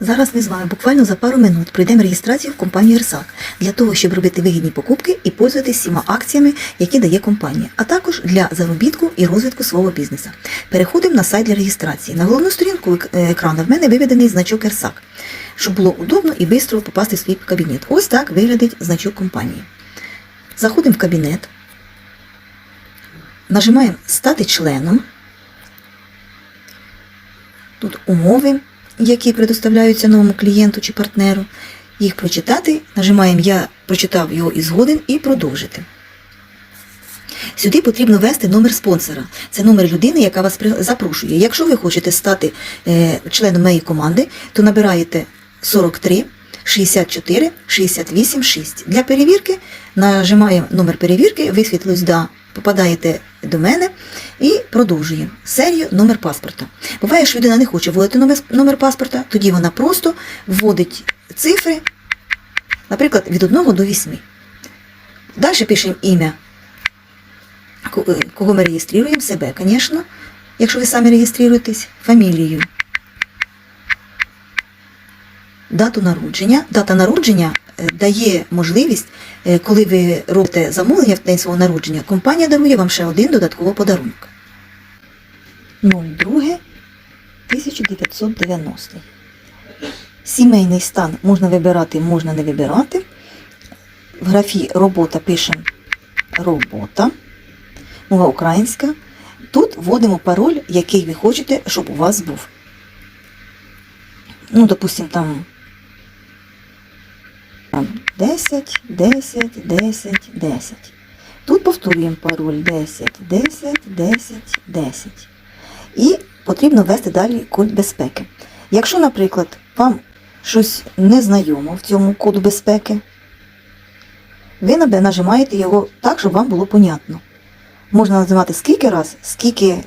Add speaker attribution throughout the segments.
Speaker 1: Зараз ми з вами буквально за пару минут пройдемо реєстрацію в компанію «Ерсак» для того, щоб робити вигідні покупки і пользуватися всіма акціями, які дає компанія, а також для заробітку і розвитку свого бізнесу. Переходимо на сайт для реєстрації. На головну сторінку е, екрану в мене виведений значок «Ерсак», щоб було удобно і швидко попасти в свій кабінет. Ось так виглядить значок компанії. Заходимо в кабінет, нажимаємо Стати членом. Тут умови, які предоставляються новому клієнту чи партнеру. Їх прочитати, нажимаємо Я прочитав його і згоден і продовжити. Сюди потрібно ввести номер спонсора. Це номер людини, яка вас запрошує. Якщо ви хочете стати е, членом моєї команди, то набираєте 43 64 68 6. Для перевірки нажимаємо номер перевірки, висвітлюсь «Да», попадаєте до мене і продовжуємо. Серію, номер паспорта. Буває, що людина не хоче вводити номер, паспорта, тоді вона просто вводить цифри, наприклад, від 1 до 8. Далі пишемо ім'я, е, кого ми реєструємо, себе, звісно, якщо ви самі реєструєтесь, фамілію. Дату народження. Дата народження дає можливість, е, коли ви робите замовлення в день свого народження, компанія дарує вам ще один додатковий подарунок. 02 1990. Сімейний стан можна вибирати, можна не вибирати. В графі робота пишемо робота. Мова українська. Тут вводимо пароль, який ви хочете, щоб у вас був. Ну, допустим, там там 10, 10, 10, 10. Тут повторюємо пароль 10, 10, 10, 10. І потрібно ввести далі код безпеки. Якщо, наприклад, вам щось незнайомо в цьому коду безпеки, ви нажимаєте його так, щоб вам було понятно. Можна називати скільки раз, скільки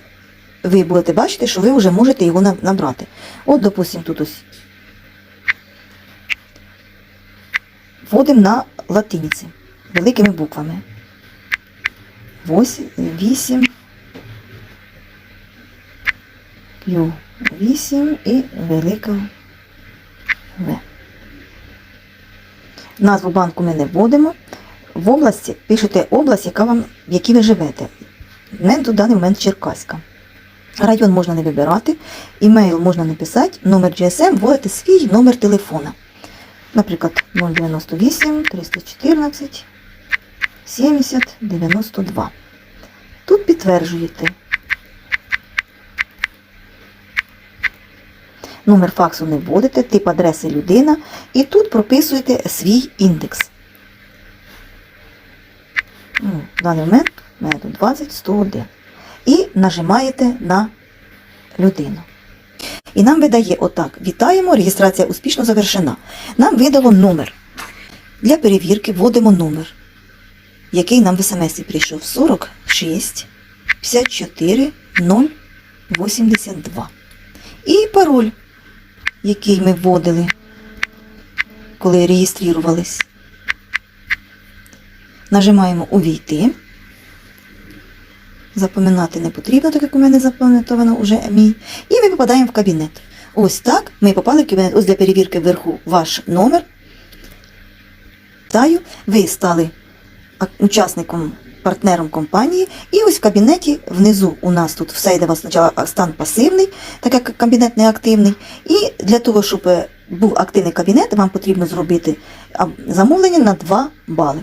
Speaker 1: ви будете бачити, що ви вже можете його набрати. От, допустимо, тут ось. Вводимо на латиниці великими буквами. 8, Q 8 і велика В. Назву банку ми не вводимо. В області пишете область, яка вам, в якій ви живете. У мене тут даний момент Черкаська. Район можна не вибирати, імейл можна написати, номер GSM, вводите свій номер телефона. Наприклад, 098 314 70 92. Тут підтверджуєте. Номер факсу не вводите, тип адреси людина і тут прописуєте свій індекс. Ну, в даний момент у мене тут 20 101. І нажимаєте на людину. І нам видає отак. Вітаємо, реєстрація успішно завершена. Нам видало номер. Для перевірки вводимо номер, який нам в смс прийшов 46 54 0 82. І пароль, який ми вводили, коли реєструвались. Нажимаємо Увійти. Запам'ятати не потрібно, так як у мене запам'ятовано вже мій. І ми попадаємо в кабінет. Ось так ми попали в кабінет. Ось для перевірки вверху ваш номер. Вітаю, ви стали учасником, партнером компанії. І ось в кабінеті внизу у нас тут все йде спочатку стан пасивний, так як кабінет не активний. І для того, щоб е, був активний кабінет, вам потрібно зробити замовлення на 2 бали.